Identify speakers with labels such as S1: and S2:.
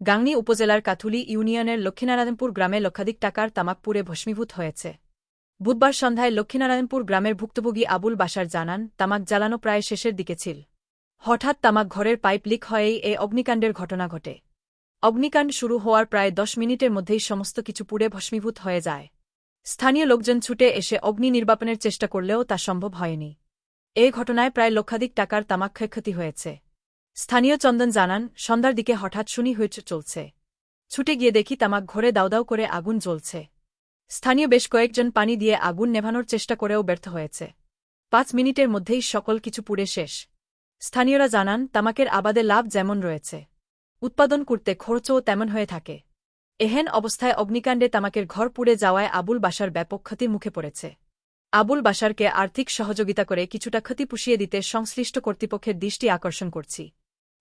S1: গাংনী উপজেলার কাথুলি ইউনিয়নের লক্ষ্মীনারায়ণপুর গ্রামে লক্ষাধিক টাকার তামাক পুড়ে ভস্মীভূত হয়েছে। বুধবার সন্ধ্যায় লক্ষ্মীনারায়ণপুর গ্রামের ভুক্তভোগী আবুল বাসার জানান, তামাক জ্বালানো প্রায় শেষের দিকে ছিল। হঠাৎ তামাক ঘরের পাইপ লিক হয়েই এ অগ্নিকাণ্ডের ঘটনা ঘটে। অগ্নিকাণ্ড শুরু হওয়ার প্রায় দশ মিনিটের মধ্যেই সমস্ত কিছু পুড়ে ভস্মীভূত হয়ে যায়। স্থানীয় লোকজন ছুটে এসে অগ্নি নির্বাপনের চেষ্টা করলেও তা সম্ভব হয়নি। এ ঘটনায় প্রায় লক্ষাধিক টাকার তামাক ক্ষয়ক্ষতি হয়েছে। স্থানীয় চন্দন জানান, সন্ধ্যার দিকে হঠাৎ শুনি হইচ চলছে। ছুটে গিয়ে দেখি তামাক ঘরে দাউদাউ করে আগুন জ্বলছে। স্থানীয় বেশ কয়েকজন পানি দিয়ে আগুন নেভানোর চেষ্টা করেও ব্যর্থ হয়েছে। পাঁচ মিনিটের মধ্যেই সকল কিছু পুড়ে শেষ। স্থানীয়রা জানান, তামাকের আবাদে লাভ যেমন রয়েছে। উৎপাদন করতে খরচও তেমন হয়ে থাকে। এহেন অবস্থায় অগ্নিকাণ্ডে তামাকের ঘর পুড়ে যাওয়ায় আবুল বাসার ব্যাপক ক্ষতির মুখে পড়েছে। আবুল বাসারকে আর্থিক সহযোগিতা করে কিছুটা ক্ষতি পুষিয়ে দিতে সংশ্লিষ্ট কর্তৃপক্ষের দৃষ্টি আকর্ষণ করছি।